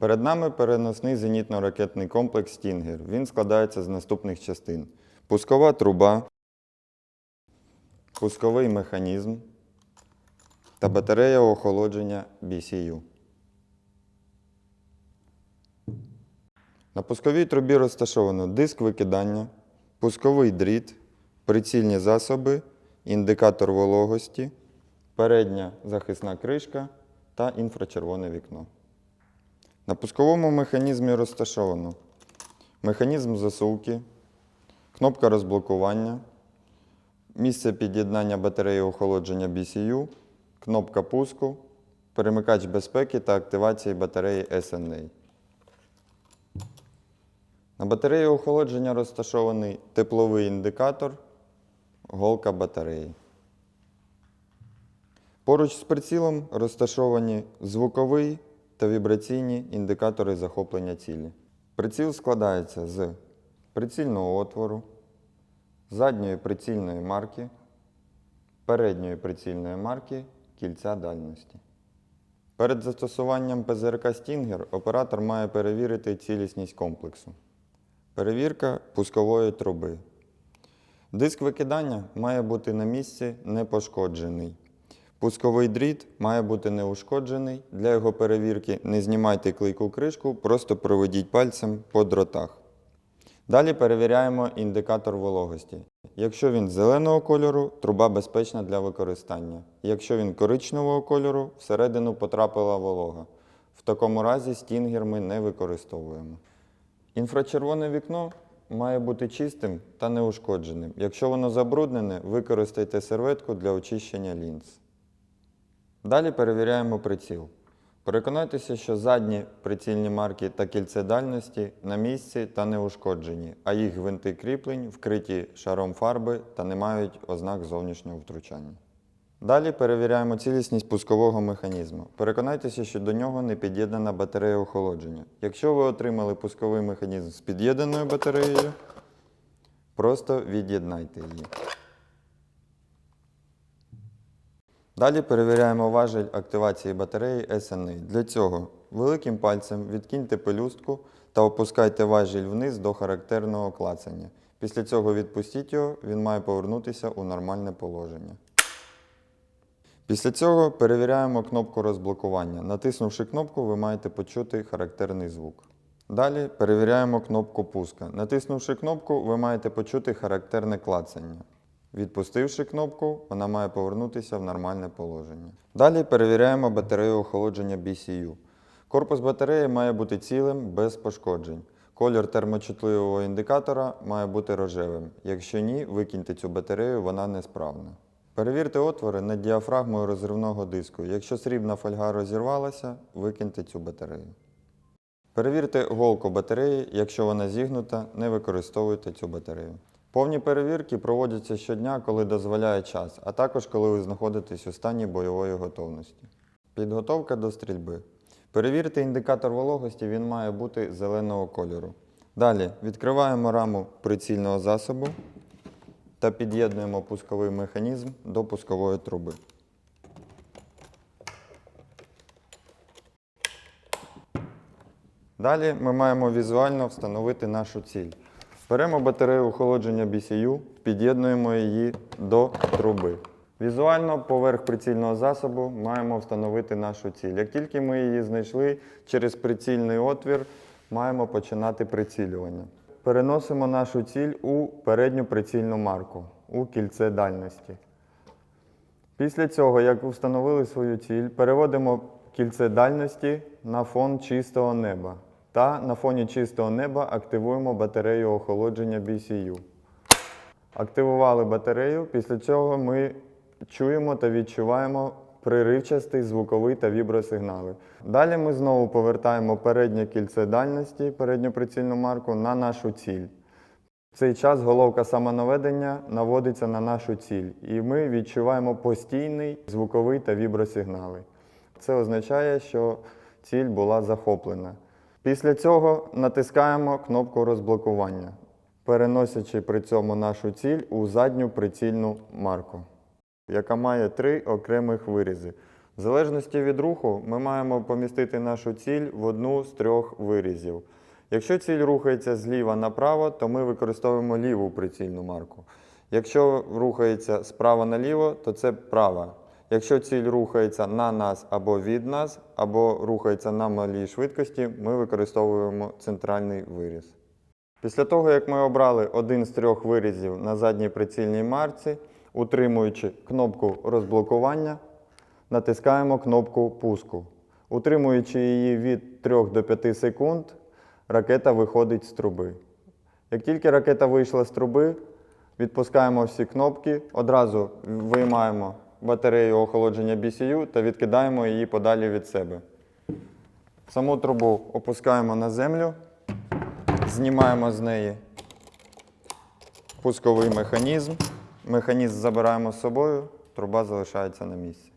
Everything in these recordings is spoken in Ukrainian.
Перед нами переносний зенітно-ракетний комплекс Стінгер. Він складається з наступних частин: пускова труба, пусковий механізм та батарея охолодження BCU. На пусковій трубі розташовано диск викидання, пусковий дріт, прицільні засоби, індикатор вологості, передня захисна кришка та інфрачервоне вікно. На пусковому механізмі розташовано механізм засувки, кнопка розблокування, місце під'єднання батареї охолодження BCU, кнопка пуску, перемикач безпеки та активації батареї SNA. На батареї охолодження розташований тепловий індикатор, голка батареї. Поруч з прицілом розташовані звуковий та вібраційні індикатори захоплення цілі. Приціл складається з прицільного отвору, задньої прицільної марки, передньої прицільної марки кільця дальності. Перед застосуванням ПЗРК Стінгер оператор має перевірити цілісність комплексу. Перевірка пускової труби. Диск викидання має бути на місці не пошкоджений. Пусковий дріт має бути неушкоджений. Для його перевірки не знімайте клейку кришку, просто проведіть пальцем по дротах. Далі перевіряємо індикатор вологості. Якщо він зеленого кольору, труба безпечна для використання. Якщо він коричневого кольору, всередину потрапила волога. В такому разі стінгер ми не використовуємо. Інфрачервоне вікно має бути чистим та неушкодженим. Якщо воно забруднене, використайте серветку для очищення лінз. Далі перевіряємо приціл. Переконайтеся, що задні прицільні марки та кільце дальності на місці та не ушкоджені, а їх гвинти кріплень вкриті шаром фарби та не мають ознак зовнішнього втручання. Далі перевіряємо цілісність пускового механізму. Переконайтеся, що до нього не під'єднана батарея охолодження. Якщо ви отримали пусковий механізм з під'єднаною батареєю, просто від'єднайте її. Далі перевіряємо важіль активації батареї SNA. Для цього великим пальцем відкиньте пелюстку та опускайте важіль вниз до характерного клацання. Після цього відпустіть його, він має повернутися у нормальне положення. Після цього перевіряємо кнопку розблокування. Натиснувши кнопку, ви маєте почути характерний звук. Далі перевіряємо кнопку пуска. Натиснувши кнопку, ви маєте почути характерне клацання. Відпустивши кнопку, вона має повернутися в нормальне положення. Далі перевіряємо батарею охолодження BCU. Корпус батареї має бути цілим, без пошкоджень. Колір термочутливого індикатора має бути рожевим. Якщо ні, викиньте цю батарею, вона несправна. Перевірте отвори над діафрагмою розривного диску. Якщо срібна фольга розірвалася, викиньте цю батарею. Перевірте голку батареї, якщо вона зігнута, не використовуйте цю батарею. Повні перевірки проводяться щодня, коли дозволяє час, а також коли ви знаходитесь у стані бойової готовності. Підготовка до стрільби. Перевірте індикатор вологості, він має бути зеленого кольору. Далі відкриваємо раму прицільного засобу та під'єднуємо пусковий механізм до пускової труби. Далі ми маємо візуально встановити нашу ціль. Беремо батарею охолодження BCU, під'єднуємо її до труби. Візуально поверх прицільного засобу маємо встановити нашу ціль. Як тільки ми її знайшли, через прицільний отвір маємо починати прицілювання. Переносимо нашу ціль у передню прицільну марку, у кільце дальності. Після цього, як встановили свою ціль, переводимо кільце дальності на фон чистого неба. Та на фоні чистого неба активуємо батарею охолодження BCU. Активували батарею, після цього ми чуємо та відчуваємо приривчастий звуковий та вібросигнали. Далі ми знову повертаємо переднє кільце дальності, передню прицільну марку на нашу ціль. В цей час головка самонаведення наводиться на нашу ціль, і ми відчуваємо постійний звуковий та вібросигнали. Це означає, що ціль була захоплена. Після цього натискаємо кнопку розблокування, переносячи при цьому нашу ціль у задню прицільну марку, яка має три окремих вирізи. В залежності від руху ми маємо помістити нашу ціль в одну з трьох вирізів. Якщо ціль рухається зліва направо, то ми використовуємо ліву прицільну марку. Якщо рухається справа наліво, то це права. Якщо ціль рухається на нас або від нас, або рухається на малій швидкості, ми використовуємо центральний виріз. Після того, як ми обрали один з трьох вирізів на задній прицільній марці, утримуючи кнопку розблокування, натискаємо кнопку пуску. Утримуючи її від 3 до 5 секунд, ракета виходить з труби. Як тільки ракета вийшла з труби, відпускаємо всі кнопки, одразу виймаємо батарею охолодження BCU та відкидаємо її подалі від себе. Саму трубу опускаємо на землю, знімаємо з неї пусковий механізм. Механізм забираємо з собою, труба залишається на місці.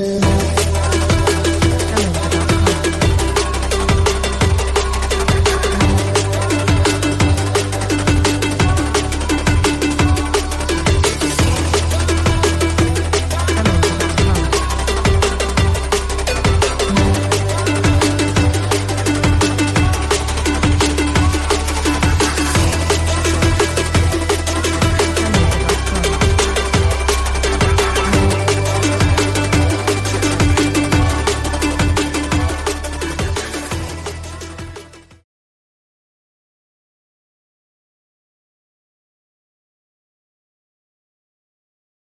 Yeah.